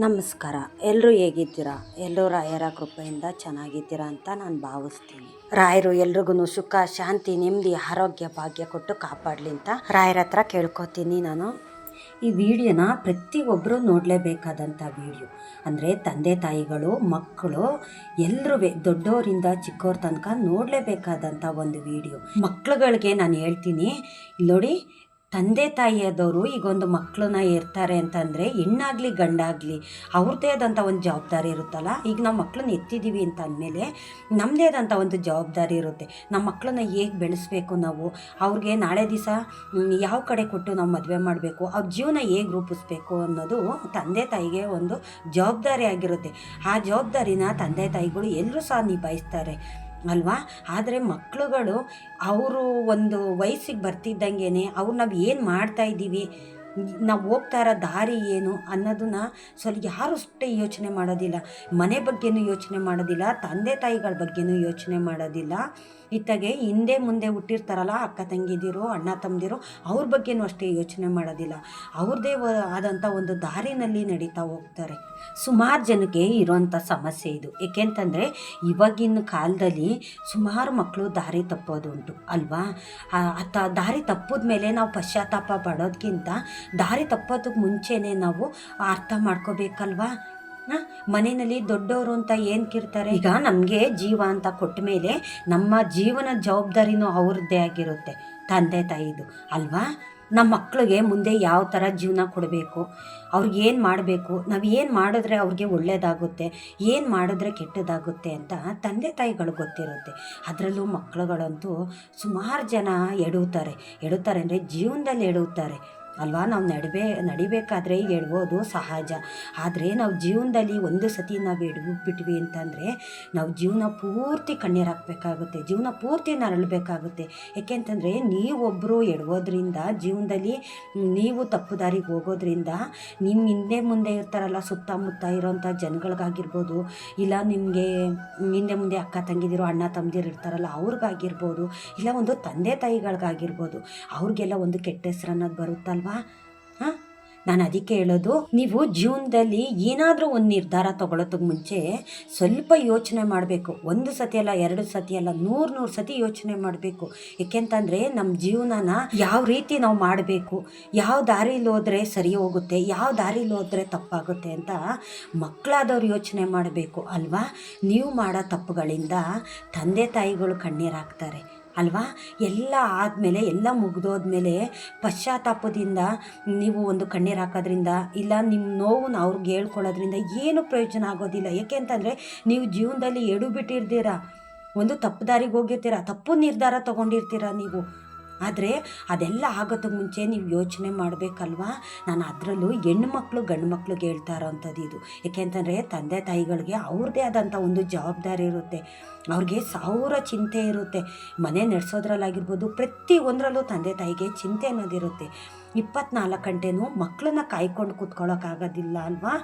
ನಮಸ್ಕಾರ. ಎಲ್ಲರೂ ಹೇಗಿದ್ದೀರಾ? ಎಲ್ಲರೂ ರಾಯರ ಕೃಪೆಯಿಂದ ಚೆನ್ನಾಗಿದ್ದೀರಾ ಅಂತ ನಾನು ಭಾವಿಸ್ತೀನಿ. ರಾಯರು ಎಲ್ರಿಗೂ ಸುಖ, ಶಾಂತಿ, ನೆಮ್ಮದಿ, ಆರೋಗ್ಯ, ಭಾಗ್ಯ ಕೊಟ್ಟು ಕಾಪಾಡಲಿ ಅಂತ ರಾಯರ ಹತ್ರ ಕೇಳ್ಕೊತೀನಿ ನಾನು. ಈ ವಿಡಿಯೋನ ಪ್ರತಿಯೊಬ್ಬರು ನೋಡಲೇಬೇಕಾದಂಥ ವಿಡಿಯೋ. ಅಂದರೆ ತಂದೆ ತಾಯಿಗಳು, ಮಕ್ಕಳು ಎಲ್ಲರೂ ದೊಡ್ಡವರಿಂದ ಚಿಕ್ಕವ್ರ ತನಕ ನೋಡಲೇಬೇಕಾದಂಥ ಒಂದು ವಿಡಿಯೋ. ಮಕ್ಳುಗಳಿಗೆ ನಾನು ಹೇಳ್ತೀನಿ ನೋಡಿ ತಂದೆ ತಾಯಿಯಾದವರು ಈಗ ಒಂದು ಮಕ್ಕಳನ್ನ ಇರ್ತಾರೆ ಅಂತಂದರೆ ಹೆಣ್ಣಾಗಲಿ ಗಂಡಾಗಲಿ ಅವ್ರದ್ದೇ ಆದಂಥ ಒಂದು ಜವಾಬ್ದಾರಿ ಇರುತ್ತಲ್ಲ? ಈಗ ನಾವು ಮಕ್ಕಳನ್ನ ಎತ್ತಿದ್ದೀವಿ ಅಂತ ಅಂದಮೇಲೆ ನಮ್ಮದೇ ಆದಂಥ ಒಂದು ಜವಾಬ್ದಾರಿ ಇರುತ್ತೆ. ನಮ್ಮ ಮಕ್ಕಳನ್ನ ಹೇಗೆ ಬೆಳೆಸಬೇಕು ನಾವು? ಅವ್ರಿಗೆ ನಾಳೆ ದಿವಸ ಯಾವ ಕಡೆ ಕೊಟ್ಟು ನಾವು ಮದುವೆ ಮಾಡಬೇಕು? ಅವ್ರ ಜೀವನ ಹೇಗೆ ರೂಪಿಸ್ಬೇಕು ಅನ್ನೋದು ತಂದೆ ತಾಯಿಗೆ ಒಂದು ಜವಾಬ್ದಾರಿ ಆಗಿರುತ್ತೆ. ಆ ಜವಾಬ್ದಾರಿನ ತಂದೆ ತಾಯಿಗಳು ಎಲ್ಲರೂ ಸಹ ನಿಭಾಯಿಸ್ತಾರೆ. ಅಲ್ವಾ? ಆದರೆ ಮಕ್ಕಳುಗಳು ಅವರು ಒಂದು ವಯಸ್ಸಿಗೆ ಬರ್ತಿದ್ದಂಗೆ ಅವ್ರು ನಾವು ಏನು ಮಾಡ್ತಾ ಇದ್ದೀವಿ? ನಾವು ಹೋಗ್ತಾ ಇರೋ ದಾರಿ ಏನು ಅನ್ನೋದನ್ನ ಸ್ವಲ್ಪ ಯಾರು ಅಷ್ಟೇ ಯೋಚನೆ ಮಾಡೋದಿಲ್ಲ. ಮನೆ ಬಗ್ಗೆನೂ ಯೋಚನೆ ಮಾಡೋದಿಲ್ಲ, ತಂದೆ ತಾಯಿಗಳ ಬಗ್ಗೆನೂ ಯೋಚನೆ ಮಾಡೋದಿಲ್ಲ. ಇತ್ತಾಗೆ ಹಿಂದೆ ಮುಂದೆ ಹುಟ್ಟಿರ್ತಾರಲ್ಲ ಅಕ್ಕ ತಂಗಿದಿರು, ಅಣ್ಣ ತಮ್ಮದಿರು ಅವ್ರ ಬಗ್ಗೆನೂ ಅಷ್ಟೇ ಯೋಚನೆ ಮಾಡೋದಿಲ್ಲ. ಅವ್ರದ್ದೇ ಆದಂಥ ಒಂದು ದಾರಿನಲ್ಲಿ ನಡೀತಾ ಹೋಗ್ತಾರೆ. ಸುಮಾರು ಜನಕ್ಕೆ ಇರೋಂಥ ಸಮಸ್ಯೆ ಇದು. ಏಕೆಂತಂದರೆ ಇವಾಗಿನ ಕಾಲದಲ್ಲಿ ಸುಮಾರು ಮಕ್ಕಳು ದಾರಿ ತಪ್ಪೋದುಂಟು, ಅಲ್ವಾ? ಆತ ದಾರಿ ತಪ್ಪಿದ ಮೇಲೆ ನಾವು ಪಶ್ಚಾತ್ತಾಪ ಪಡೋದಕ್ಕಿಂತ ದಾರಿ ತಪ್ಪೋದಕ್ಕೆ ಮುಂಚೆನೇ ನಾವು ಅರ್ಥ ಮಾಡ್ಕೋಬೇಕಲ್ವಾ? ಮನೆಯಲ್ಲಿ ದೊಡ್ಡವರು ಅಂತ ಏನು ಕಿರ್ತಾರೆ? ಈಗ ನಮಗೆ ಜೀವ ಅಂತ ಕೊಟ್ಟ ಮೇಲೆ ನಮ್ಮ ಜೀವನ ಜವಾಬ್ದಾರಿನೂ ಅವ್ರದ್ದೇ ಆಗಿರುತ್ತೆ, ತಂದೆ ತಾಯಿದು, ಅಲ್ವಾ? ನಮ್ಮ ಮಕ್ಕಳಿಗೆ ಮುಂದೆ ಯಾವ ಥರ ಜೀವನ ಕೊಡಬೇಕು? ಅವ್ರಿಗೆ ಏನು ಮಾಡಬೇಕು? ನಾವು ಏನು ಮಾಡಿದ್ರೆ ಅವ್ರಿಗೆ ಒಳ್ಳೆಯದಾಗುತ್ತೆ ಏನು ಮಾಡಿದ್ರೆ ಕೆಟ್ಟದಾಗುತ್ತೆ ಅಂತ ತಂದೆ ತಾಯಿಗಳು ಗೊತ್ತಿರುತ್ತೆ. ಅದರಲ್ಲೂ ಮಕ್ಕಳುಗಳಂತೂ ಸುಮಾರು ಜನ ಎಡುತ್ತಾರೆ ಎಡುತ್ತಾರೆ ಅಂದರೆ ಜೀವನದಲ್ಲಿ ಎಡುತ್ತಾರೆ ಅಲ್ವಾ? ನಾವು ನಡಿಬೇ, ನಡಿಬೇಕಾದ್ರೆ ಹೇಳ್ಬೋದು ಸಹಜ. ಆದರೆ ನಾವು ಜೀವನದಲ್ಲಿ ಒಂದು ಸತಿ ನಾವು ಎಡಬಿಟ್ವಿ ಅಂತಂದರೆ ನಾವು ಜೀವನ ಪೂರ್ತಿ ಕಣ್ಣೀರು ಹಾಕಬೇಕಾಗುತ್ತೆ ಜೀವನ ಪೂರ್ತಿ ನರಳಬೇಕಾಗುತ್ತೆ. ಯಾಕೆಂತಂದರೆ ನೀವೊಬ್ಬರು ಎಡ್ಬೋದ್ರಿಂದ ಜೀವನದಲ್ಲಿ ನೀವು ತಪ್ಪು ದಾರಿಗೆ ಹೋಗೋದ್ರಿಂದ ನಿಮ್ಮ ಹಿಂದೆ ಮುಂದೆ ಇರ್ತಾರಲ್ಲ, ಸುತ್ತಮುತ್ತ ಇರೋಂಥ ಜನಗಳಿಗಾಗಿರ್ಬೋದು, ಇಲ್ಲ ನಿಮಗೆ ಹಿಂದೆ ಮುಂದೆ ಅಕ್ಕ ತಂಗಿದಿರೋ, ಅಣ್ಣ ತಮ್ಮದಿರು ಇರ್ತಾರಲ್ಲ, ಅವ್ರಿಗಾಗಿರ್ಬೋದು, ಇಲ್ಲ ಒಂದು ತಂದೆ ತಾಯಿಗಳಿಗಾಗಿರ್ಬೋದು, ಅವ್ರಿಗೆಲ್ಲ ಒಂದು ಕೆಟ್ಟ ಹೆಸರು ಅನ್ನೋದು ಬರುತ್ತಲ್ಲ ಅಲ್ವಾ? ಹಾಂ? ನಾನು ಅದಕ್ಕೆ ಹೇಳೋದು, ನೀವು ಜೀವನದಲ್ಲಿ ಏನಾದರೂ ಒಂದು ನಿರ್ಧಾರ ತಗೊಳ್ಳೋದಕ್ಕೆ ಮುಂಚೆ ಸ್ವಲ್ಪ ಯೋಚನೆ ಮಾಡಬೇಕು. ಒಂದು ಸತಿ ಅಲ್ಲ, ಎರಡು ಸತಿ ಅಲ್ಲ, ನೂರು ನೂರು ಸತಿ ಯೋಚನೆ ಮಾಡಬೇಕು. ಏಕೆಂತಂದರೆ ನಮ್ಮ ಜೀವನನ ಯಾವ ರೀತಿ ನಾವು ಮಾಡಬೇಕು, ಯಾವ ದಾರಿಲಿ ಹೋದರೆ ಸರಿ ಹೋಗುತ್ತೆ, ಯಾವ ದಾರಿಲಿ ಹೋದರೆ ತಪ್ಪಾಗುತ್ತೆ ಅಂತ ಮಕ್ಕಳಾದವ್ರು ಯೋಚನೆ ಮಾಡಬೇಕು ಅಲ್ವಾ? ನೀವು ಮಾಡೋ ತಪ್ಪುಗಳಿಂದ ತಂದೆ ತಾಯಿಗಳು ಕಣ್ಣೀರು ಹಾಕ್ತಾರೆ. ಅಲ್ವಾ? ಎಲ್ಲ ಆದಮೇಲೆ, ಎಲ್ಲ ಮುಗಿದೋದ್ಮೇಲೆ ಪಶ್ಚಾತ್ತಾಪದಿಂದ ನೀವು ಒಂದು ಕಣ್ಣೀರು ಹಾಕೋದ್ರಿಂದ ಇಲ್ಲ ನಿಮ್ಮ ನೋವನ್ನು ಅವ್ರಿಗೆ ಹೇಳ್ಕೊಳ್ಳೋದ್ರಿಂದ ಏನು ಪ್ರಯೋಜನ ಆಗೋದಿಲ್ಲ. ಏಕೆ ಅಂತಂದರೆ ನೀವು ಜೀವನದಲ್ಲಿ ಎಡು ಬಿಟ್ಟಿರ್ತೀರ ಒಂದು ತಪ್ಪು ದಾರಿಗೆ ಹೋಗಿರ್ತೀರ. ತಪ್ಪು ನಿರ್ಧಾರ ತೊಗೊಂಡಿರ್ತೀರ ನೀವು. ಆದರೆ ಅದೆಲ್ಲ ಆಗೋದಕ್ಕೆ ಮುಂಚೆ ನೀವು ಯೋಚನೆ ಮಾಡಬೇಕಲ್ವಾ? ನಾನು ಅದರಲ್ಲೂ ಹೆಣ್ಣು ಮಕ್ಕಳು ಗಂಡು ಮಕ್ಳಿಗೆ ಹೇಳ್ತಾ ಇರೋವಂಥದ್ದು ಇದು. ಏಕೆಂತಂದರೆ ತಂದೆ ತಾಯಿಗಳಿಗೆ ಅವ್ರದ್ದೇ ಆದಂಥ ಒಂದು ಜವಾಬ್ದಾರಿ ಇರುತ್ತೆ. ಅವ್ರಿಗೆ ಸಾವಿರ ಚಿಂತೆ ಇರುತ್ತೆ. ಮನೆ ನಡೆಸೋದ್ರಲ್ಲಾಗಿರ್ಬೋದು, ಪ್ರತಿ ಒಂದರಲ್ಲೂ ತಂದೆ ತಾಯಿಗೆ ಚಿಂತೆ ಅನ್ನೋದಿರುತ್ತೆ. ಇಪ್ಪತ್ನಾಲ್ಕು ಗಂಟೆನೂ ಮಕ್ಕಳನ್ನ ಕಾಯ್ಕೊಂಡು ಕೂತ್ಕೊಳ್ಳೋಕ್ಕಾಗೋದಿಲ್ಲ ಅಲ್ವಾ?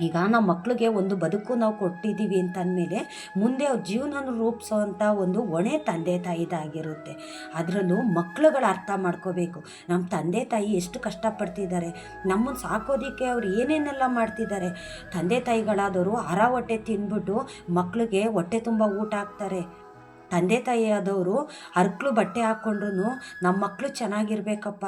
ಈಗ ನಮ್ಮ ಮಕ್ಕಳಿಗೆ ಒಂದು ಬದುಕು ನಾವು ಕೊಟ್ಟಿದ್ದೀವಿ ಅಂತ ಅಂದಮೇಲೆ ಮುಂದೆ ಅವ್ರ ಜೀವನ ರೂಪಿಸೋವಂಥ ಒಂದು ಒಣೆ ತಂದೆ ತಾಯಿದಾಗಿರುತ್ತೆ. ಅದರಲ್ಲೂ ಮಕ್ಳುಗಳು ಅರ್ಥ ಮಾಡ್ಕೋಬೇಕು. ನಮ್ಮ ತಂದೆ ತಾಯಿ ಎಷ್ಟು ಕಷ್ಟಪಡ್ತಿದ್ದಾರೆ. ನಮ್ಮನ್ನು ಸಾಕೋದಕ್ಕೆ ಅವ್ರು ಏನೇನೆಲ್ಲ ಮಾಡ್ತಿದ್ದಾರೆ. ತಂದೆ ತಾಯಿಗಳಾದವರು ಅರ ಹೊಟ್ಟೆ ತಿಂದ್ಬಿಟ್ಟು ಮಕ್ಕಳಿಗೆ ಹೊಟ್ಟೆ ತುಂಬ ಊಟ ಹಾಕ್ತಾರೆ. ತಂದೆ ತಾಯಿ ಆದವರು ಅರ್ಕ್ಳು ಬಟ್ಟೆ ಹಾಕ್ಕೊಂಡ್ರು ನಮ್ಮ ಮಕ್ಕಳು ಚೆನ್ನಾಗಿರ್ಬೇಕಪ್ಪ.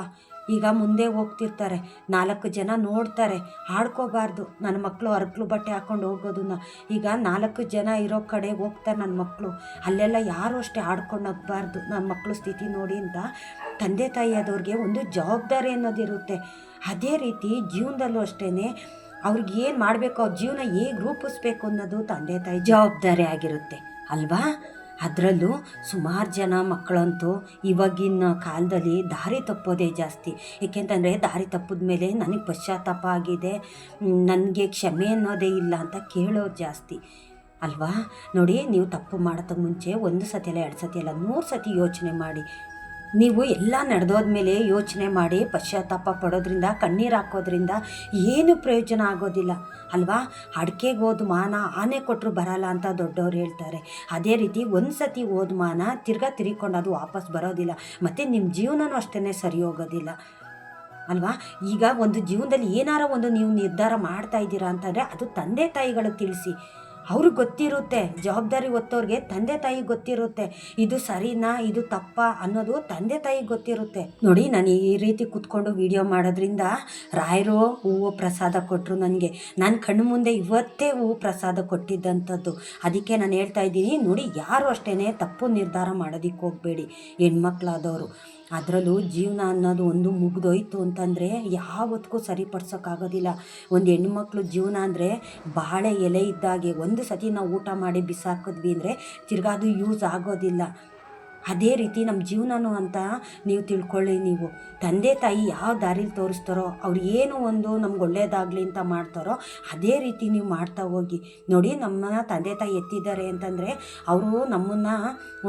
ಈಗ ಮುಂದೆ ಹೋಗ್ತಿರ್ತಾರೆ. ನಾಲ್ಕು ಜನ ನೋಡ್ತಾರೆ. ಆಡ್ಕೋಬಾರ್ದು. ನನ್ನ ಮಕ್ಕಳು ಅರ್ಕಲು ಬಟ್ಟೆ ಹಾಕ್ಕೊಂಡು ಹೋಗೋದನ್ನ. ಈಗ ನಾಲ್ಕು ಜನ ಇರೋ ಕಡೆ ಹೋಗ್ತಾರೆ ನನ್ನ ಮಕ್ಕಳು ಅಲ್ಲೆಲ್ಲ ಯಾರು ಅಷ್ಟೇ ಆಡ್ಕೊಂಡು ಹೋಗ್ಬಾರ್ದು. ನನ್ನ ಮಕ್ಕಳು ಸ್ಥಿತಿ ನೋಡಿ ಅಂತ ತಂದೆ ತಾಯಿ ಆದವ್ರಿಗೆ ಒಂದು ಜವಾಬ್ದಾರಿ ಅನ್ನೋದಿರುತ್ತೆ ಅದೇ ರೀತಿ ಜೀವನದಲ್ಲೂ ಅಷ್ಟೇ ಅವ್ರಿಗೆ ಏನು ಮಾಡಬೇಕು, ಅವ್ರ ಜೀವನ ಹೇಗೆ ರೂಪಿಸ್ಬೇಕು ಅನ್ನೋದು ತಂದೆ ತಾಯಿ ಜವಾಬ್ದಾರಿ ಆಗಿರುತ್ತೆ. ಅಲ್ವಾ? ಅದರಲ್ಲೂ ಸುಮಾರು ಜನ ಮಕ್ಕಳಂತೂ ಇವಾಗಿನ ಕಾಲದಲ್ಲಿ ದಾರಿ ತಪ್ಪೋದೇ ಜಾಸ್ತಿ. ಏಕೆಂತಂದರೆ ದಾರಿ ತಪ್ಪಿದ ಮೇಲೆ ನನಗೆ ಪಶ್ಚಾತ್ತಾಪ ಆಗಿದೆ. ನನಗೆ ಕ್ಷಮೆ ಅನ್ನೋದೇ ಇಲ್ಲ ಅಂತ ಕೇಳೋರು ಜಾಸ್ತಿ. ಅಲ್ವಾ? ನೋಡಿ, ನೀವು ತಪ್ಪು ಮಾಡೋದಕ್ಕೆ ಮುಂಚೆ ಒಂದು ಸತಿ ಅಲ್ಲ ಎರಡು ಸತಿ ಅಲ್ಲ ಮೂರು ಸತಿ ಯೋಚನೆ ಮಾಡಿ. ನೀವು ಎಲ್ಲ ನಡೆದೋದ್ಮೇಲೆ ಯೋಚನೆ ಮಾಡಿ, ಪಶ್ಚಾತ್ತಾಪ ಪಡೋದ್ರಿಂದ, ಕಣ್ಣೀರು ಹಾಕೋದ್ರಿಂದ ಏನು ಪ್ರಯೋಜನ ಆಗೋದಿಲ್ಲ. ಅಲ್ವಾ? ಅಡಿಕೆಗೆ ಹೋದ ಮಾನ ಆನೆ ಕೊಟ್ಟರು ಬರಲ್ಲ ಅಂತ ದೊಡ್ಡವ್ರು ಹೇಳ್ತಾರೆ. ಅದೇ ರೀತಿ ಒಂದು ಸತಿ ಹೋದ ಮಾನ ತಿರ್ಗಾ ತಿರ್ಕೊಂಡು ಅದು ವಾಪಸ್ ಬರೋದಿಲ್ಲ. ಮತ್ತು ನಿಮ್ಮ ಜೀವನನೂ ಅಷ್ಟೇ ಸರಿ ಹೋಗೋದಿಲ್ಲ. ಅಲ್ವಾ? ಈಗ ಒಂದು ಜೀವನದಲ್ಲಿ ಏನಾರ ಒಂದು ನೀವು ನಿರ್ಧಾರ ಮಾಡ್ತಾ ಇದ್ದೀರಾ ಅಂತಂದರೆ ಅದು ತಂದೆ ತಾಯಿಗಳಿಗೆ ತಿಳಿಸಿ. ಅವ್ರಿಗೆ ಗೊತ್ತಿರುತ್ತೆ, ಜವಾಬ್ದಾರಿ ಒತ್ತೋರಿಗೆ ತಂದೆ ತಾಯಿ ಗೊತ್ತಿರುತ್ತೆ, ಇದು ಸರಿನಾ, ಇದು ತಪ್ಪ ಅನ್ನೋದು ತಂದೆ ತಾಯಿಗೆ ಗೊತ್ತಿರುತ್ತೆ. ನೋಡಿ, ನಾನು ಈ ರೀತಿ ಕುತ್ಕೊಂಡು ವಿಡಿಯೋ ಮಾಡೋದ್ರಿಂದ ರಾಯರು ಹೂವು ಪ್ರಸಾದ ಕೊಟ್ಟರು ನನಗೆ. ನನ್ನ ಕಣ್ಣು ಮುಂದೆ ಇವತ್ತೇ ಹೂವು ಪ್ರಸಾದ ಕೊಟ್ಟಿದ್ದಂಥದ್ದು. ಅದಕ್ಕೆ ನಾನು ಹೇಳ್ತಾ ಇದ್ದೀನಿ, ನೋಡಿ, ಯಾರು ಅಷ್ಟೇ ತಪ್ಪು ನಿರ್ಧಾರ ಮಾಡೋದಕ್ಕೆ ಹೋಗಬೇಡಿ, ಹೆಣ್ಮಕ್ಳಾದವರು. ಅದರಲ್ಲೂ ಜೀವನ ಅನ್ನೋದು ಒಂದು ಮುಗ್ದೋಯ್ತು ಅಂತಂದರೆ ಯಾವತ್ತಿಗೂ ಸರಿಪಡ್ಸೋಕ್ಕಾಗೋದಿಲ್ಲ. ಒಂದು ಹೆಣ್ಮಕ್ಳು ಜೀವನ ಅಂದರೆ ಬಾಳೆ ಎಲೆ ಇದ್ದಾಗೆ ಒಂದು ಸತಿ ನಾವು ಊಟ ಮಾಡಿ ಬಿಸಾಕಿದ್ವಿ ಅಂದರೆ ತಿರ್ಗಾ ಅದು ಯೂಸ್ ಆಗೋದಿಲ್ಲ. ಅದೇ ರೀತಿ ನಮ್ಮ ಜೀವನನೂ ಅಂತ ನೀವು ತಿಳ್ಕೊಳ್ಳಿ ನೀವು. ತಂದೆ ತಾಯಿ ಯಾವ ದಾರಿಲಿ ತೋರಿಸ್ತಾರೋ, ಅವ್ರು ಏನು ಒಂದು ನಮ್ಗೆ ಒಳ್ಳೇದಾಗಲಿ ಅಂತ ಮಾಡ್ತಾರೋ, ಅದೇ ರೀತಿ ನೀವು ಮಾಡ್ತಾ ಹೋಗಿ. ನೋಡಿ ನಮ್ಮನ್ನ ತಂದೆ ತಾಯಿ ಎತ್ತಿದ್ದಾರೆ ಅಂತಂದರೆ ಅವರು ನಮ್ಮನ್ನು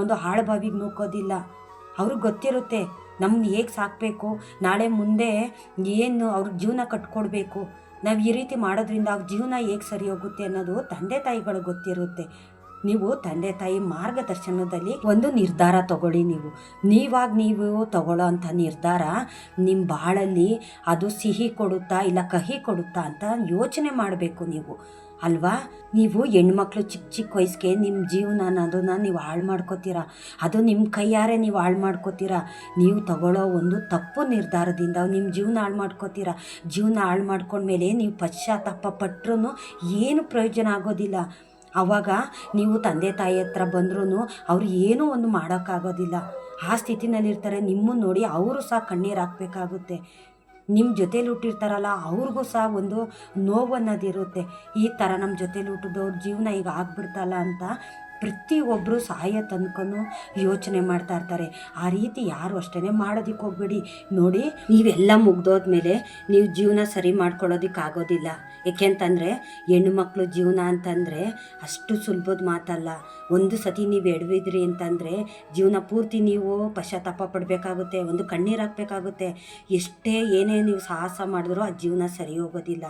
ಒಂದು ಹಾಳುಬಾವಿಗೆ ನೂಕೋದಿಲ್ಲ. ಅವ್ರಿಗೆ ಗೊತ್ತಿರುತ್ತೆ ನಮ್ಮನ್ನ ಹೇಗೆ ಸಾಕಬೇಕು, ನಾಳೆ ಮುಂದೆ ಏನು ಅವ್ರ ಜೀವನ ಕಟ್ಕೊಡ್ಬೇಕು. ನಾವು ಈ ರೀತಿ ಮಾಡೋದ್ರಿಂದ ಅವ್ರ ಜೀವನ ಹೇಗೆ ಸರಿ ಹೋಗುತ್ತೆ ಅನ್ನೋದು ತಂದೆ ತಾಯಿಗಳು ಗೊತ್ತಿರುತ್ತೆ. ನೀವು ತಂದೆ ತಾಯಿ ಮಾರ್ಗದರ್ಶನದಲ್ಲಿ ಒಂದು ನಿರ್ಧಾರ ತಗೊಳ್ಳಿ ನೀವು. ನೀವಾಗ ನೀವು ತಗೊಳ್ಳೋ ಅಂಥ ನಿರ್ಧಾರ ನಿಮ್ಮ ಬಾಳಲ್ಲಿ ಅದು ಸಿಹಿ ಕೊಡುತ್ತಾ ಇಲ್ಲ ಕಹಿ ಕೊಡುತ್ತಾ ಅಂತ ಯೋಚನೆ ಮಾಡಬೇಕು ನೀವು. ಅಲ್ವಾ? ನೀವು ಹೆಣ್ಮಕ್ಳು ಚಿಕ್ಕ ಚಿಕ್ಕ ವಯಸ್ಸಿಗೆ ನಿಮ್ಮ ಜೀವನ ಅನ್ನೋದನ್ನ ನೀವು ಹಾಳು ಮಾಡ್ಕೋತೀರಾ? ಅದು ನಿಮ್ಮ ಕೈಯಾರೆ ನೀವು ಹಾಳು ಮಾಡ್ಕೋತೀರಾ? ನೀವು ತಗೊಳ್ಳೋ ಒಂದು ತಪ್ಪು ನಿರ್ಧಾರದಿಂದ ನಿಮ್ಮ ಜೀವನ ಹಾಳು ಮಾಡ್ಕೋತೀರಾ? ಜೀವನ ಹಾಳು ಮಾಡ್ಕೊಂಡ್ಮೇಲೆ ನೀವು ಪಶ್ಚಾತ್ತಾಪ ಪಟ್ರೂ ಏನು ಪ್ರಯೋಜನ ಆಗೋದಿಲ್ಲ. ಆವಾಗ ನೀವು ತಂದೆ ತಾಯಿ ಹತ್ರ ಬಂದ್ರೂ ಅವ್ರು ಏನೂ ಒಂದು ಮಾಡೋಕ್ಕಾಗೋದಿಲ್ಲ. ಆ ಸ್ಥಿತಿನಲ್ಲಿರ್ತಾರೆ. ನಿಮ್ಮನ್ನು ನೋಡಿ ಅವರು ಸಹ ಕಣ್ಣೀರು ಹಾಕಬೇಕಾಗುತ್ತೆ. ನಿಮ್ಮ ಜೊತೇಲಿ ಹುಟ್ಟಿರ್ತಾರಲ್ಲ, ಅವ್ರಿಗೂ ಸಹ ಒಂದು ನೋವು ಅನ್ನೋದಿರುತ್ತೆ ಈ ಥರ ನಮ್ಮ ಜೊತೇಲಿ ಹುಟ್ಟಿದವ್ರ ಜೀವನ ಈಗ ಆಗ್ಬಿಡ್ತಲ್ಲ ಅಂತ ಪ್ರತಿಯೊಬ್ಬರು ಸಹಾಯ ತನಕನೂ ಯೋಚನೆ ಮಾಡ್ತಾ ಇರ್ತಾರೆ. ಆ ರೀತಿ ಯಾರು ಅಷ್ಟೇ ಮಾಡೋದಕ್ಕೆ ಹೋಗ್ಬೇಡಿ. ನೋಡಿ, ನೀವೆಲ್ಲ ಮುಗ್ದೋದ್ಮೇಲೆ ನೀವು ಜೀವನ ಸರಿ ಮಾಡ್ಕೊಳ್ಳೋದಕ್ಕಾಗೋದಿಲ್ಲ ಏಕೆಂತಂದರೆ ಹೆಣ್ಣು ಮಕ್ಕಳು ಜೀವನ ಅಂತಂದರೆ ಅಷ್ಟು ಸುಲಭದ ಮಾತಲ್ಲ. ಒಂದು ಸತಿ ನೀವು ಎಡವಿದ್ರಿ ಅಂತಂದರೆ ಜೀವನ ಪೂರ್ತಿ ನೀವು ಪಶ್ಚಾತ್ತಾಪ ಪಡಬೇಕಾಗುತ್ತೆ, ಒಂದು ಕಣ್ಣೀರು ಹಾಕಬೇಕಾಗುತ್ತೆ. ಎಷ್ಟೇ ಏನೇ ನೀವು ಸಾಹಸ ಮಾಡಿದ್ರೂ ಆ ಜೀವನ ಸರಿ ಹೋಗೋದಿಲ್ಲ.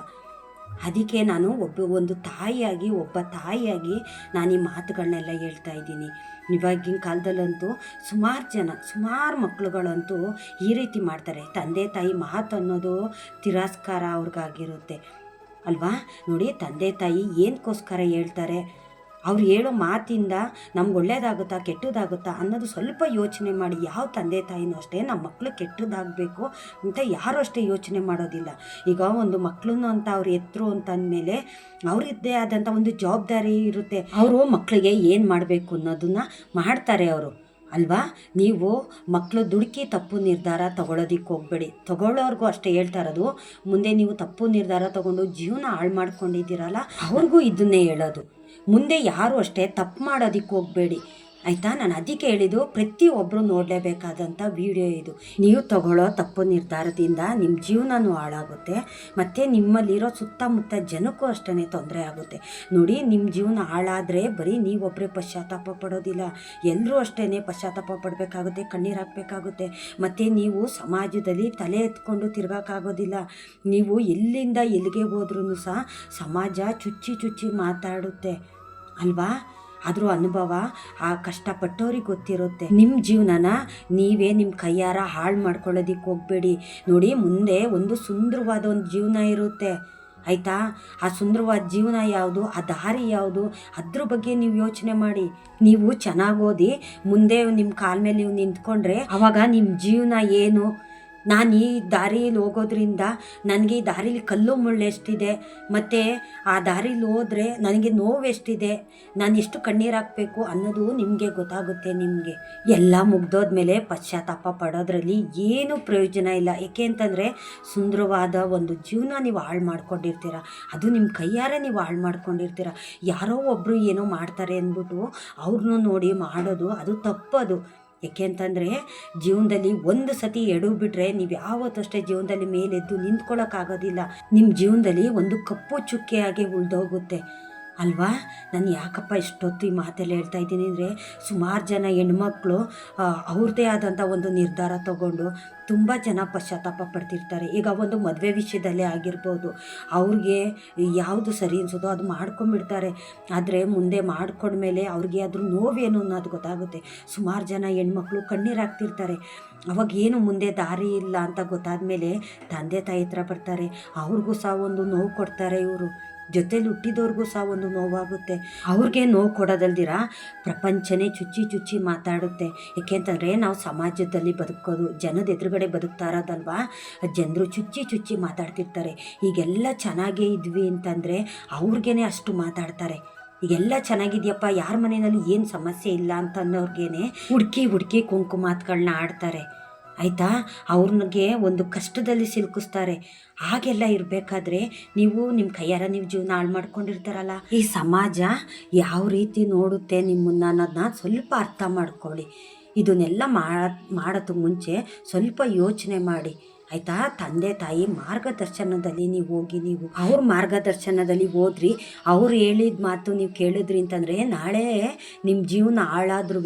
ಅದಕ್ಕೆ ನಾನು ಒಬ್ಬ, ಒಂದು ತಾಯಿಯಾಗಿ, ಒಬ್ಬ ತಾಯಿಯಾಗಿ ನಾನು ಈ ಮಾತುಗಳನ್ನೆಲ್ಲ ಹೇಳ್ತಾ ಇದ್ದೀನಿ. ಇವಾಗಿನ ಕಾಲದಲ್ಲಂತೂ ಸುಮಾರು ಜನ, ಸುಮಾರು ಮಕ್ಕಳುಗಳಂತೂ ಈ ರೀತಿ ಮಾಡ್ತಾರೆ. ತಂದೆ, ತಾಯಿ ಮಾತು ಅನ್ನೋದು ತಿರಸ್ಕಾರ ಅವ್ರಿಗಾಗಿರುತ್ತೆ. ಅಲ್ವಾ? ನೋಡಿ, ತಂದೆ, ತಾಯಿ ಏನಕ್ಕೋಸ್ಕರ ಹೇಳ್ತಾರೆ? ಅವ್ರು ಹೇಳೋ ಮಾತಿಂದ ನಮ್ಗೆ ಒಳ್ಳೇದಾಗುತ್ತಾ, ಕೆಟ್ಟದಾಗುತ್ತಾ ಅನ್ನೋದು ಸ್ವಲ್ಪ ಯೋಚನೆ ಮಾಡಿ, ಯಾವ ತಂದೆ ತಾಯಿನೂ ಅಷ್ಟೇ ನಮ್ಮ ಮಕ್ಕಳು ಕೆಟ್ಟದಾಗಬೇಕು ಅಂತ ಯಾರೂ ಅಷ್ಟೇ ಯೋಚನೆ ಮಾಡೋದಿಲ್ಲ. ಈಗ ಒಂದು ಮಕ್ಕಳನ್ನು ಅಂತ ಅವ್ರು ಎತ್ತರು ಅಂತ ಅಂದಮೇಲೆ ಅವರಿದ್ದೇ ಆದಂಥ ಒಂದು ಜವಾಬ್ದಾರಿ ಇರುತ್ತೆ. ಅವರು ಮಕ್ಕಳಿಗೆ ಏನು ಮಾಡಬೇಕು ಅನ್ನೋದನ್ನ ಮಾಡ್ತಾರೆ ಅವರು. ಅಲ್ವಾ? ನೀವು ಮಕ್ಕಳು ದುಡುಕಿ ತಪ್ಪು ನಿರ್ಧಾರ ತಗೊಳ್ಳೋದಿಕ್ಕೆ ಹೋಗಬೇಡಿ. ತಗೊಳ್ಳೋರ್ಗೂ ಅಷ್ಟೇ ಹೇಳ್ತಾ ಇರೋದು. ಮುಂದೆ ನೀವು ತಪ್ಪು ನಿರ್ಧಾರ ತಗೊಂಡು ಜೀವನ ಹಾಳು ಮಾಡ್ಕೊಂಡಿದ್ದೀರಲ್ಲ, ಅವ್ರಿಗೂ ಇದನ್ನೇ ಹೇಳೋದು. ಮುಂದೆ ಯಾರು ಅಷ್ಟೇ ತಪ್ಪು ಮಾಡೋದಕ್ಕೆ ಹೋಗಬೇಡಿ. ಆಯಿತಾ? ನಾನು ಅದಕ್ಕೆ ಹೇಳಿದ್ದು ಪ್ರತಿಯೊಬ್ಬರು ನೋಡಲೇಬೇಕಾದಂಥ ವಿಡಿಯೋ ಇದು. ನೀವು ತಗೊಳ್ಳೋ ತಪ್ಪು ನಿರ್ಧಾರದಿಂದ ನಿಮ್ಮ ಜೀವನನೂ ಹಾಳಾಗುತ್ತೆ. ಮತ್ತು ನಿಮ್ಮಲ್ಲಿರೋ ಸುತ್ತಮುತ್ತ ಜನಕ್ಕೂ ಅಷ್ಟೇ ತೊಂದರೆ ಆಗುತ್ತೆ. ನೋಡಿ, ನಿಮ್ಮ ಜೀವನ ಹಾಳಾದರೆ ಬರೀ ನೀವೊಬ್ಬರೇ ಪಶ್ಚಾತ್ತಾಪ ಪಡೋದಿಲ್ಲ. ಎಲ್ಲರೂ ಅಷ್ಟೇ ಪಶ್ಚಾತ್ತಾಪ ಪಡಬೇಕಾಗುತ್ತೆ, ಕಣ್ಣೀರು ಹಾಕಬೇಕಾಗುತ್ತೆ. ಮತ್ತು ನೀವು ಸಮಾಜದಲ್ಲಿ ತಲೆ ಎತ್ಕೊಂಡು ತಿರ್ಗೋಕ್ಕಾಗೋದಿಲ್ಲ ನೀವು ಎಲ್ಲಿಂದ ಎಲ್ಲಿಗೆ ಹೋದ್ರೂ ಸಹ ಸಮಾಜ ಚುಚ್ಚಿ ಚುಚ್ಚಿ ಮಾತಾಡುತ್ತೆ. ಅಲ್ವಾ? ಅದ್ರ ಅನುಭವ ಆ ಕಷ್ಟಪಟ್ಟವ್ರಿಗೆ ಗೊತ್ತಿರುತ್ತೆ. ನಿಮ್ಮ ಜೀವನನ ನೀವೇ ನಿಮ್ಮ ಕೈಯಾರ ಹಾಳು ಮಾಡ್ಕೊಳ್ಳೋದಿಕ್ಕೆ ಹೋಗಬೇಡಿ. ನೋಡಿ, ಮುಂದೆ ಒಂದು ಸುಂದರವಾದ ಒಂದು ಜೀವನ ಇರುತ್ತೆ. ಆಯಿತಾ? ಆ ಸುಂದರವಾದ ಜೀವನ ಯಾವುದು? ಆ ದಾರಿ ಯಾವುದು? ಅದ್ರ ಬಗ್ಗೆ ನೀವು ಯೋಚನೆ ಮಾಡಿ. ನೀವು ಚೆನ್ನಾಗಿ ಓದಿ, ಮುಂದೆ ನಿಮ್ಮ ಕಾಲ ಮೇಲೆ ನೀವು ನಿಂತ್ಕೊಂಡ್ರೆ ಅವಾಗ ನಿಮ್ಮ ಜೀವನ ಏನು? ನಾನು ಈ ದಾರಿಯಲ್ಲಿ ಹೋಗೋದ್ರಿಂದ ನನಗೆ ಈ ದಾರಿಲಿ ಕಲ್ಲು ಮುಳ್ಳು ಎಷ್ಟಿದೆ, ಮತ್ತು ಆ ದಾರಿಲಿ ಹೋದರೆ ನನಗೆ ನೋವು ಎಷ್ಟಿದೆ, ನಾನು ಎಷ್ಟು ಕಣ್ಣೀರು ಹಾಕಬೇಕು ಅನ್ನೋದು ನಿಮಗೆ ಗೊತ್ತಾಗುತ್ತೆ ನಿಮಗೆ. ಎಲ್ಲ ಮುಗ್ದೋದ್ಮೇಲೆ ಪಶ್ಚಾತ್ತಾಪ ಪಡೋದ್ರಲ್ಲಿ ಏನು ಪ್ರಯೋಜನ ಇಲ್ಲ. ಏಕೆ ಅಂತಂದರೆ ಸುಂದರವಾದ ಒಂದು ಜೀವನ ನೀವು ಹಾಳು ಮಾಡ್ಕೊಂಡಿರ್ತೀರ. ಅದು ನಿಮ್ಮ ಕೈಯಾರೆ ನೀವು ಹಾಳು ಮಾಡ್ಕೊಂಡಿರ್ತೀರ. ಯಾರೋ ಒಬ್ಬರು ಏನೋ ಮಾಡ್ತಾರೆ ಅಂದ್ಬಿಟ್ಟು ಅವ್ರನ್ನೂ ನೋಡಿ ಮಾಡೋದು, ಅದು ತಪ್ಪದು. ಏಕೆ ಅಂತಂದರೆ ಜೀವನದಲ್ಲಿ ಒಂದು ಸತಿ ಎಡು ಬಿಟ್ಟರೆ ನೀವು ಯಾವತ್ತಷ್ಟೇ ಜೀವನದಲ್ಲಿ ಮೇಲೆದ್ದು ನಿಂತ್ಕೊಳ್ಳೋಕ್ಕಾಗೋದಿಲ್ಲ ನಿಮ್ಮ ಜೀವನದಲ್ಲಿ ಒಂದು ಕಪ್ಪು ಚುಕ್ಕೆಯಾಗಿ ಉಳಿದೋಗುತ್ತೆ. ಅಲ್ವಾ? ನಾನು ಯಾಕಪ್ಪ ಇಷ್ಟೊತ್ತು ಈ ಮಾತೆಲ್ಲ ಹೇಳ್ತಾ ಇದ್ದೀನಿ ಅಂದರೆ ಸುಮಾರು ಜನ ಹೆಣ್ಮಕ್ಳು ಅವ್ರದ್ದೇ ಆದಂಥ ಒಂದು ನಿರ್ಧಾರ ತಗೊಂಡು ತುಂಬ ಜನ ಪಶ್ಚಾತ್ತಾಪ ಪಡ್ತಿರ್ತಾರೆ. ಈಗ ಒಂದು ಮದುವೆ ವಿಷಯದಲ್ಲೇ ಆಗಿರ್ಬೋದು. ಅವ್ರಿಗೆ ಯಾವುದು ಸರಿ ಅನ್ಸೋದೋ ಅದು ಮಾಡ್ಕೊಂಡ್ಬಿಡ್ತಾರೆ. ಆದರೆ ಮುಂದೆ ಮಾಡ್ಕೊಂಡ್ಮೇಲೆ ಅವ್ರಿಗೆ ಅದ್ರ ನೋವೇನು ಅನ್ನೋದು ಗೊತ್ತಾಗುತ್ತೆ. ಸುಮಾರು ಜನ ಹೆಣ್ಮಕ್ಳು ಕಣ್ಣೀರು ಹಾಕ್ತಿರ್ತಾರೆ. ಅವಾಗ ಏನು ಮುಂದೆ ದಾರಿ ಇಲ್ಲ ಅಂತ ಗೊತ್ತಾದ ಮೇಲೆ ತಂದೆ ತಾಯಿ ಹತ್ರ ಬರ್ತಾರೆ. ಅವ್ರಿಗೂ ಸಹ ಒಂದು ನೋವು ಕೊಡ್ತಾರೆ ಇವರು. ಜೊತೇಲಿ ಹುಟ್ಟಿದವ್ರಿಗೂ ಸಹ ಒಂದು ನೋವಾಗುತ್ತೆ. ಅವ್ರಿಗೆ ನೋವು ಕೊಡೋದಲ್ದಿರ? ಪ್ರಪಂಚನೇ ಚುಚ್ಚಿ ಚುಚ್ಚಿ ಮಾತಾಡುತ್ತೆ. ಏಕೆಂತಂದರೆ ನಾವು ಸಮಾಜದಲ್ಲಿ ಬದುಕೋದು, ಜನದ ಎದುರುಗಡೆ ಬದುಕ್ತಾ ಇರೋದಲ್ವಾ ಜನರು ಚುಚ್ಚಿ ಚುಚ್ಚಿ ಮಾತಾಡ್ತಿರ್ತಾರೆ. ಈಗೆಲ್ಲ ಚೆನ್ನಾಗೇ ಇದ್ವಿ ಅಂತಂದರೆ ಅವ್ರಿಗೇ ಅಷ್ಟು ಮಾತಾಡ್ತಾರೆ. ಈಗೆಲ್ಲ ಚೆನ್ನಾಗಿದೆಯಪ್ಪ, ಯಾರ ಮನೆಯಲ್ಲಿ ಏನು ಸಮಸ್ಯೆ ಇಲ್ಲ ಅಂತ ಅನ್ನೋರ್ಗೇನೆ ಹುಡುಕಿ ಹುಡುಕಿ ಕುಂಕುಮಾತ್ಗಳನ್ನ ಆಡ್ತಾರೆ. ಆಯಿತಾ? ಅವ್ರಿಗೆ ಒಂದು ಕಷ್ಟದಲ್ಲಿ ಸಿಲುಕಿಸ್ತಾರೆ. ಹಾಗೆಲ್ಲ ಇರಬೇಕಾದ್ರೆ ನೀವು ನಿಮ್ಮ ಕೈಯಾರ ನೀವು ಜೀವನ ಹಾಳು ಮಾಡ್ಕೊಂಡಿರ್ತಾರಲ್ಲ. ಈ ಸಮಾಜ ಯಾವ ರೀತಿ ನೋಡುತ್ತೆ ನಿಮ್ಮನ್ನ ಅನ್ನೋದನ್ನ ಸ್ವಲ್ಪ ಅರ್ಥ ಮಾಡ್ಕೊಳ್ಳಿ. ಇದನ್ನೆಲ್ಲ ಮಾಡೋದಕ್ಕೆ ಮುಂಚೆ ಸ್ವಲ್ಪ ಯೋಚನೆ ಮಾಡಿ. ಆಯಿತಾ? ತಂದೆ, ತಾಯಿ ಮಾರ್ಗದರ್ಶನದಲ್ಲಿ ನೀವು ಹೋಗಿ, ನೀವು ಅವ್ರ ಮಾರ್ಗದರ್ಶನದಲ್ಲಿ ಹೋದ್ರಿ. ಅವ್ರು ಹೇಳಿದ ಮಾತು ನೀವು ಕೇಳಿದ್ರಿ ಅಂತಂದರೆ ನಾಳೆ ನಿಮ್ಮ ಜೀವನ ಹಾಳಾದ್ರೂ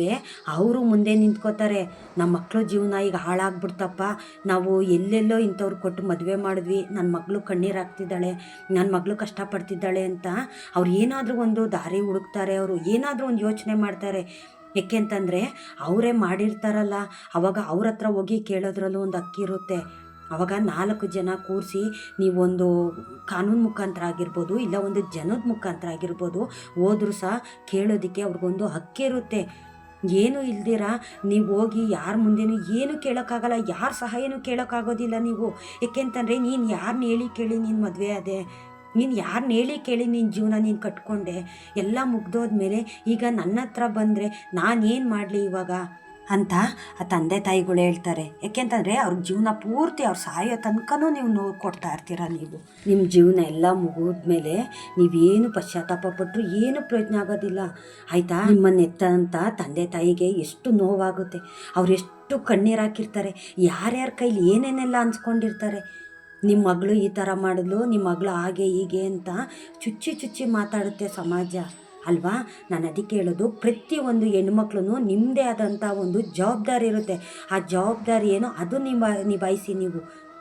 ಅವರು ಮುಂದೆ ನಿಂತ್ಕೋತಾರೆ. ನಮ್ಮ ಮಕ್ಕಳು ಜೀವನ ಈಗ ಹಾಳಾಗ್ಬಿಡ್ತಪ್ಪ. ನಾವು ಎಲ್ಲೆಲ್ಲೋ ಇಂಥವ್ರು ಕೊಟ್ಟು ಮದುವೆ ಮಾಡಿದ್ವಿ. ನನ್ನ ಮಗಳು ಕಣ್ಣೀರು ಹಾಕ್ತಿದ್ದಾಳೆ. ನನ್ನ ಮಗಳು ಕಷ್ಟಪಡ್ತಿದ್ದಾಳೆ ಅಂತ ಅವ್ರು ಏನಾದರೂ ಒಂದು ದಾರಿ ಹುಡುಕ್ತಾರೆ. ಅವರು ಏನಾದರೂ ಒಂದು ಯೋಚನೆ ಮಾಡ್ತಾರೆ. ಏಕೆ ಅಂತಂದರೆ ಅವರೇ ಮಾಡಿರ್ತಾರಲ್ಲ. ಅವಾಗ ಅವ್ರ ಹತ್ರ ಹೋಗಿ ಕೇಳೋದ್ರಲ್ಲೂ ಒಂದು ಅಕ್ಕಿರುತ್ತೆ ಅವಾಗ ನಾಲ್ಕು ಜನ ಕೂರಿಸಿ ನೀವೊಂದು ಕಾನೂನು ಮುಖಾಂತರ ಆಗಿರ್ಬೋದು, ಇಲ್ಲ ಒಂದು ಜನದ ಮುಖಾಂತರ ಆಗಿರ್ಬೋದು, ಹೋದರೂ ಸಹ ಕೇಳೋದಕ್ಕೆ ಅವ್ರಿಗೊಂದು ಹಕ್ಕಿರುತ್ತೆ ಏನು ಇಲ್ದಿರ, ನೀವು ಹೋಗಿ ಯಾರ ಮುಂದೆನೂ ಏನು ಕೇಳೋಕ್ಕಾಗಲ್ಲ, ಯಾರ ಸಹಾಯನೂ ಕೇಳೋಕ್ಕಾಗೋದಿಲ್ಲ ನೀವು. ಏಕೆಂತಂದರೆ ನೀನು ಯಾರನ್ನ ಹೇಳಿ ಕೇಳಿ ನೀನು ಮದುವೆ ಅದೇ ನೀನು ಯಾರನ್ನ ಹೇಳಿ ಕೇಳಿ ನಿನ್ನ ಜೀವನ ನೀನು ಕಟ್ಕೊಂಡೆ? ಎಲ್ಲ ಮುಗ್ದೋದ್ಮೇಲೆ ಈಗ ನನ್ನ ಹತ್ರ ಬಂದರೆ ನಾನೇನು ಮಾಡಲಿ ಇವಾಗ? ಅಂತ ಆ ತಂದೆ ತಾಯಿಗಳು ಹೇಳ್ತಾರೆ. ಯಾಕೆಂತಂದರೆ ಅವ್ರ ಜೀವನ ಪೂರ್ತಿ ಅವ್ರು ಸಾಯೋ ತನಕನೂ ನೀವು ನೋವು ಕೊಡ್ತಾ ಇರ್ತೀರ ನೀವು. ನಿಮ್ಮ ಜೀವನ ಎಲ್ಲ ಮುಗಿದ್ಮೇಲೆ ನೀವೇನು ಪಶ್ಚಾತ್ತಾಪ ಪಟ್ಟರು ಏನು ಪ್ರಯೋಜನ ಆಗೋದಿಲ್ಲ. ಆಯಿತಾ? ನಿಮ್ಮನ್ನು ಎತ್ತಂಥ ತಂದೆ ತಾಯಿಗೆ ಎಷ್ಟು ನೋವಾಗುತ್ತೆ. ಅವ್ರು ಎಷ್ಟು ಕಣ್ಣೀರು ಹಾಕಿರ್ತಾರೆ. ಯಾರ್ಯಾರ ಕೈಲಿ ಏನೇನೆಲ್ಲ ಅನ್ಸ್ಕೊಂಡಿರ್ತಾರೆ ನಿಮ್ಮ ಮಗಳು ಈ ಥರ ಮಾಡಿದ್ಲು ನಿಮ್ಮ ಮಗಳು ಹಾಗೆ ಹೀಗೆ ಅಂತ ಚುಚ್ಚಿ ಚುಚ್ಚಿ ಮಾತಾಡುತ್ತೆ ಸಮಾಜ. ಅಲ್ವಾ? ನಾನು ಅದಕ್ಕೆ ಹೇಳೋದು, ಪ್ರತಿಯೊಂದು ಹೆಣ್ಮಕ್ಳು ನಿಮ್ಮದೇ ಆದಂಥ ಒಂದು ಜವಾಬ್ದಾರಿ ಇರುತ್ತೆ. ಆ ಜವಾಬ್ದಾರಿ ಏನು? ಅದು ನಿಮ್ಮ ನಿಭಾಯಿಸಿ ನೀವು.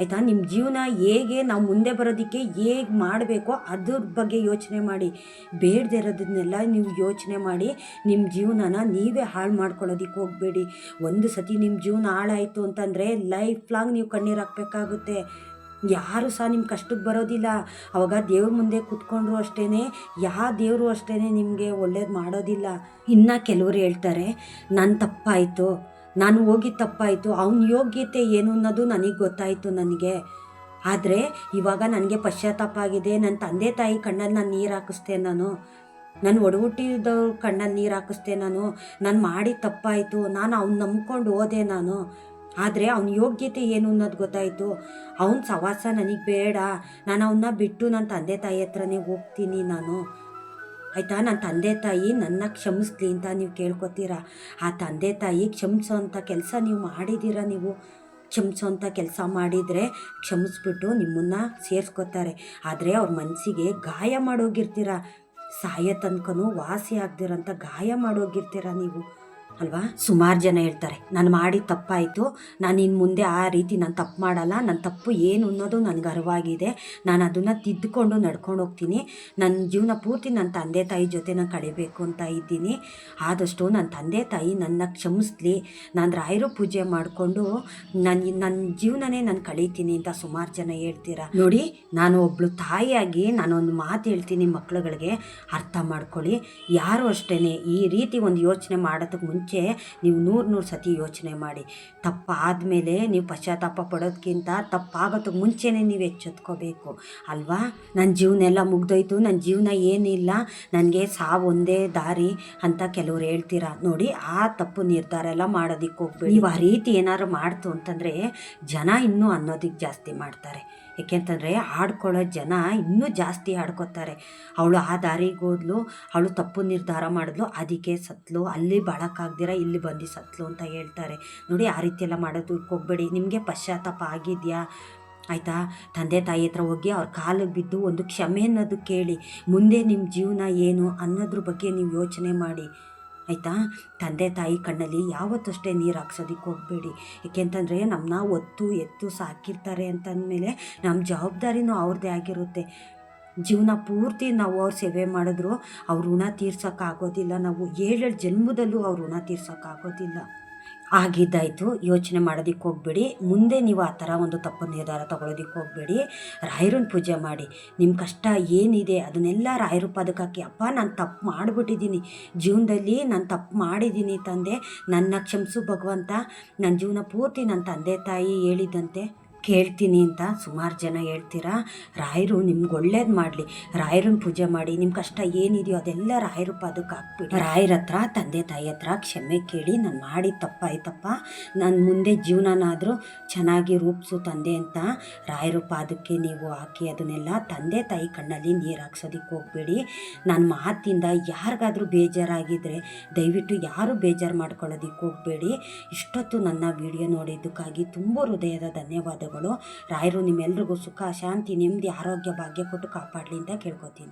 ಆಯಿತಾ? ನಿಮ್ಮ ಜೀವನ ಹೇಗೆ ನಾವು ಮುಂದೆ ಬರೋದಕ್ಕೆ ಹೇಗೆ ಮಾಡಬೇಕೋ ಅದ್ರ ಬಗ್ಗೆ ಯೋಚನೆ ಮಾಡಿ. ಬೇಡದೇ ಇರೋದನ್ನೆಲ್ಲ ನೀವು ಯೋಚನೆ ಮಾಡಿ. ನಿಮ್ಮ ಜೀವನನ ನೀವೇ ಹಾಳು ಮಾಡ್ಕೊಳ್ಳೋದಕ್ಕೆ ಹೋಗಬೇಡಿ. ಒಂದು ಸತಿ ನಿಮ್ಮ ಜೀವನ ಹಾಳಾಯಿತು ಅಂತಂದರೆ ಲೈಫ್ ಲಾಂಗ್ ನೀವು ಕಣ್ಣೀರು ಹಾಕಬೇಕಾಗುತ್ತೆ. ಯಾರು ಸಹ ನಿಮ್ಮ ಕಷ್ಟಕ್ಕೆ ಬರೋದಿಲ್ಲ. ಅವಾಗ ದೇವ್ರ ಮುಂದೆ ಕುತ್ಕೊಂಡ್ರು ಅಷ್ಟೇ ಯಾವ ದೇವರು ಅಷ್ಟೇ ನಿಮಗೆ ಒಳ್ಳೇದು ಮಾಡೋದಿಲ್ಲ. ಇನ್ನು ಕೆಲವರು ಹೇಳ್ತಾರೆ ನನ್ನ ತಪ್ಪಾಯಿತು, ನಾನು ಹೋಗಿ ತಪ್ಪಾಯಿತು, ಅವನ ಯೋಗ್ಯತೆ ಏನು ಅನ್ನೋದು ನನಗೆ ಗೊತ್ತಾಯಿತು ನನಗೆ. ಆದರೆ ಇವಾಗ ನನಗೆ ಪಶ್ಚಾತ್ತಾಪ ಆಗಿದೆ ನನ್ನ ತಂದೆ ತಾಯಿ ಕಣ್ಣಲ್ಲಿ ನಾನು ನೀರು ಹಾಕಿಸ್ತೆ ನಾನು. ನಾನು ಒಡಹುಟ್ಟಿದವ್ರ ಕಣ್ಣಲ್ಲಿ ನೀರು ಹಾಕಿಸ್ತೆ ನಾನು. ನಾನು ಮಾಡಿ ತಪ್ಪಾಯಿತು, ನಾನು ಅವ್ನು ನಂಬ್ಕೊಂಡು ಹೋದೆ ನಾನು. ಆದರೆ ಅವನ ಯೋಗ್ಯತೆ ಏನು ಅನ್ನೋದು ಗೊತ್ತಾಯಿತು. ಅವನ ಸವಾಸ ನನಗೆ ಬೇಡ. ನಾನು ಅವನ್ನ ಬಿಟ್ಟು ನನ್ನ ತಂದೆ ತಾಯಿ ಹತ್ರನೇ ಹೋಗ್ತೀನಿ ನಾನು. ಆಯಿತಾ? ನನ್ನ ತಂದೆ ತಾಯಿ ನನ್ನ ಕ್ಷಮಿಸ್ಲಿ ಅಂತ ನೀವು ಕೇಳ್ಕೊತೀರಾ? ಆ ತಂದೆ ತಾಯಿ ಕ್ಷಮಿಸೋ ಅಂಥ ಕೆಲಸ ನೀವು ಮಾಡಿದ್ದೀರಾ ನೀವು? ಕ್ಷಮಿಸೋಂಥ ಕೆಲಸ ಮಾಡಿದರೆ ಕ್ಷಮಿಸ್ಬಿಟ್ಟು ನಿಮ್ಮನ್ನು ಸೇರಿಸ್ಕೊತಾರೆ. ಆದರೆ ಅವ್ರ ಮನಸ್ಸಿಗೆ ಗಾಯ ಮಾಡೋಗಿರ್ತೀರ? ಸಾಯ ತನಕನೂ ವಾಸಿ ಆಗ್ದಿರೋಂಥ ಗಾಯ ಮಾಡೋಗಿರ್ತೀರ ನೀವು? ಅಲ್ವಾ? ಸುಮಾರು ಜನ ಹೇಳ್ತಾರೆ ನಾನು ಮಾಡಿ ತಪ್ಪಾಯಿತು. ನಾನು ಇನ್ನು ಮುಂದೆ ಆ ರೀತಿ ನಾನು ತಪ್ಪು ಮಾಡಲ್ಲ. ನನ್ನ ತಪ್ಪು ಏನು ಅನ್ನೋದು ನನಗೆ ಅರಿವಾಗಿದೆ. ನಾನು ಅದನ್ನು ತಿದ್ದುಕೊಂಡು ನಡ್ಕೊಂಡು ಹೋಗ್ತೀನಿ. ನನ್ನ ಜೀವನ ಪೂರ್ತಿ ನನ್ನ ತಂದೆ ತಾಯಿ ಜೊತೆ ನಾನು ಕಳಿಬೇಕು ಅಂತ ಇದ್ದೀನಿ. ಆದಷ್ಟು ನನ್ನ ತಂದೆ ತಾಯಿ ನನ್ನ ಕ್ಷಮಿಸ್ಲಿ. ನಾನು ರಾಯರು ಪೂಜೆ ಮಾಡಿಕೊಂಡು ನನ್ನ ನನ್ನ ಜೀವನನೇ ನಾನು ಕಳೀತೀನಿ ಅಂತ ಸುಮಾರು ಜನ ಹೇಳ್ತೀರಾ? ನೋಡಿ, ನಾನು ಒಬ್ಬಳು ತಾಯಿಯಾಗಿ ನಾನೊಂದು ಮಾತು ಹೇಳ್ತೀನಿ ಮಕ್ಳುಗಳಿಗೆ. ಅರ್ಥ ಮಾಡ್ಕೊಳ್ಳಿ. ಯಾರು ಅಷ್ಟೇ ಈ ರೀತಿ ಒಂದು ಯೋಚನೆ ಮಾಡೋದಕ್ಕೆ ಮುಂಚೆ ಮುಂಚೆ ನೀವು ನೂರು ನೂರು ಸತಿ ಯೋಚನೆ ಮಾಡಿ. ತಪ್ಪಾದಮೇಲೆ ನೀವು ಪಶ್ಚಾತ್ತಾಪ ಪಡೋದಕ್ಕಿಂತ ತಪ್ಪಾಗೋದಕ್ಕೆ ಮುಂಚೆನೇ ನೀವು ಎಚ್ಚೆತ್ಕೋಬೇಕು. ಅಲ್ವಾ? ನನ್ನ ಜೀವನ ಎಲ್ಲ ಮುಗ್ದೋಯ್ತು ನನ್ನ ಜೀವನ ಏನಿಲ್ಲ, ನನಗೆ ಸಾವು ಒಂದೇ ದಾರಿ ಅಂತ ಕೆಲವ್ರು ಹೇಳ್ತೀರಾ? ನೋಡಿ, ಆ ತಪ್ಪು ನಿರ್ಧಾರ ಎಲ್ಲ ಮಾಡೋದಕ್ಕೆ ಹೋಗ್ಬೇಡಿ ನೀವು ಆ ರೀತಿ ಏನಾದ್ರು ಮಾಡ್ತು ಅಂತಂದರೆ ಜನ ಇನ್ನೂ ಅನ್ನೋದಕ್ಕೆ ಜಾಸ್ತಿ ಮಾಡ್ತಾರೆ. ಏಕೆಂತಂದರೆ ಆಡ್ಕೊಳ್ಳೋ ಜನ ಇನ್ನೂ ಜಾಸ್ತಿ ಆಡ್ಕೋತಾರೆ. ಅವಳು ಆ ದಾರಿಗೆ ಹೋದ್ಲು, ಅವಳು ತಪ್ಪು ನಿರ್ಧಾರ ಮಾಡಿದ್ಲು, ಅದಕ್ಕೆ ಸತ್ಲು, ಅಲ್ಲಿ ಬಾಳಕ್ಕಾಗ್ದಿರ ಇಲ್ಲಿ ಬಂದು ಸತ್ಲು ಅಂತ ಹೇಳ್ತಾರೆ. ನೋಡಿ, ಆ ರೀತಿ ಎಲ್ಲ ಮಾಡೋದಕ್ಕೆ ಹೋಗ್ಬೇಡಿ. ನಿಮಗೆ ಪಶ್ಚಾತ್ತಾಪ ಆಗಿದೆಯಾ? ಆಯಿತಾ? ತಂದೆ ತಾಯಿ ಹತ್ರ ಹೋಗಿ ಅವ್ರ ಕಾಲಿಗೆ ಬಿದ್ದು ಒಂದು ಕ್ಷಮೆ ಅನ್ನೋದು ಕೇಳಿ, ಮುಂದೆ ನಿಮ್ಮ ಜೀವನ ಏನು ಅನ್ನೋದ್ರ ಬಗ್ಗೆ ನೀವು ಯೋಚನೆ ಮಾಡಿ. ಆಯಿತಾ? ತಂದೆ ತಾಯಿ ಕಣ್ಣಲ್ಲಿ ಯಾವತ್ತಷ್ಟೇ ನೀರು ಹಾಕ್ಸೋದಕ್ಕೆ ಹೋಗಬೇಡಿ. ಏಕೆಂತಂದರೆ ನಮ್ಮನ್ನ ಒತ್ತು ಎತ್ತು ಸಾಕಿರ್ತಾರೆ ಅಂತಂದಮೇಲೆ ನಮ್ಮ ಜವಾಬ್ದಾರಿನೂ ಅವ್ರದ್ದೇ ಆಗಿರುತ್ತೆ. ಜೀವನ ಪೂರ್ತಿ ನಾವು ಅವ್ರ ಸೇವೆ ಮಾಡಿದ್ರು ಅವ್ರ ಋಣ ತೀರ್ಸೋಕ್ಕಾಗೋದಿಲ್ಲ. ನಾವು ಏಳೇಳು ಜನ್ಮದಲ್ಲೂ ಅವ್ರ ಋಣ ತೀರ್ಸೋಕ್ಕಾಗೋದಿಲ್ಲ. ಆಗಿದ್ದಾಯಿತು. ಯೋಚನೆ ಮಾಡೋದಕ್ಕೆ ಹೋಗಬೇಡಿ. ಮುಂದೆ ನೀವು ಆ ಥರ ಒಂದು ತಪ್ಪು ನಿರ್ಧಾರ ತೊಗೊಳೋದಕ್ಕೆ ಹೋಗಬೇಡಿ. ರಾಯರನ್ನ ಪೂಜೆ ಮಾಡಿ. ನಿಮ್ಮ ಕಷ್ಟ ಏನಿದೆ ಅದನ್ನೆಲ್ಲ ರಾಯರು ಪಾದಕ್ಕೆ ಹಾಕಿ, ಅಪ್ಪ, ನಾನು ತಪ್ಪು ಮಾಡಿಬಿಟ್ಟಿದ್ದೀನಿ. ಜೀವನದಲ್ಲಿ ನಾನು ತಪ್ಪು ಮಾಡಿದ್ದೀನಿ ತಂದೆ. ನನ್ನ ಕ್ಷಮಿಸು ಭಗವಂತ. ನನ್ನ ಜೀವನ ಪೂರ್ತಿ ನನ್ನ ತಂದೆ ತಾಯಿ ಹೇಳಿದಂತೆ. ಕೇಳ್ತೀನಿ ಅಂತ ಸುಮಾರು ಜನ ಹೇಳ್ತೀರಾ? ರಾಯರು ನಿಮ್ಗೆ ಒಳ್ಳೇದು ಮಾಡಲಿ. ರಾಯರನ್ನ ಪೂಜೆ ಮಾಡಿ ನಿಮ್ಮ ಕಷ್ಟ ಏನಿದೆಯೋ ಅದೆಲ್ಲ ರಾಯರು ಪಾದಕ್ಕೆ ಹಾಕ್ಬಿಡಿ. ರಾಯರ ಹತ್ರ, ತಂದೆ ತಾಯಿ ಹತ್ರ ಕ್ಷಮೆ ಕೇಳಿ ನಾನು ಮಾಡಿ ತಪ್ಪಾಯ್ತಪ್ಪ ನಾನು ಮುಂದೆ ಜೀವನನಾದರೂ ಚೆನ್ನಾಗಿ ರೂಪಿಸು ತಂದೆ ಅಂತ ರಾಯರ ಪಾದಕ್ಕೆ ನೀವು ಹಾಕಿ ಅದನ್ನೆಲ್ಲ ತಂದೆ ತಾಯಿ ಕಣ್ಣಲ್ಲಿ ನೀರು ಹಾಕ್ಸೋದಕ್ಕೆ ಹೋಗಬೇಡಿ. ನನ್ನ ಮಾತಿಂದ ಯಾರಿಗಾದರೂ ಬೇಜಾರಾಗಿದ್ದರೆ ದಯವಿಟ್ಟು ಯಾರು ಬೇಜಾರು ಮಾಡ್ಕೊಳ್ಳೋದಕ್ಕೆ ಹೋಗಬೇಡಿ. ಇಷ್ಟೊತ್ತು ನನ್ನ ವಿಡಿಯೋ ನೋಡಿದ್ದಕ್ಕಾಗಿ ತುಂಬ ಹೃದಯದ ಧನ್ಯವಾದಗಳು. ರಾಯರು ನಿಮ್ಮೆಲ್ರಿಗೂ ಸುಖ ಶಾಂತಿ ನೆಮ್ಮದಿ ಆರೋಗ್ಯ ಭಾಗ್ಯ ಕೊಟ್ಟು ಕಾಪಾಡಲಿ ಅಂತ ಕೇಳ್ಕೊತೀನಿ.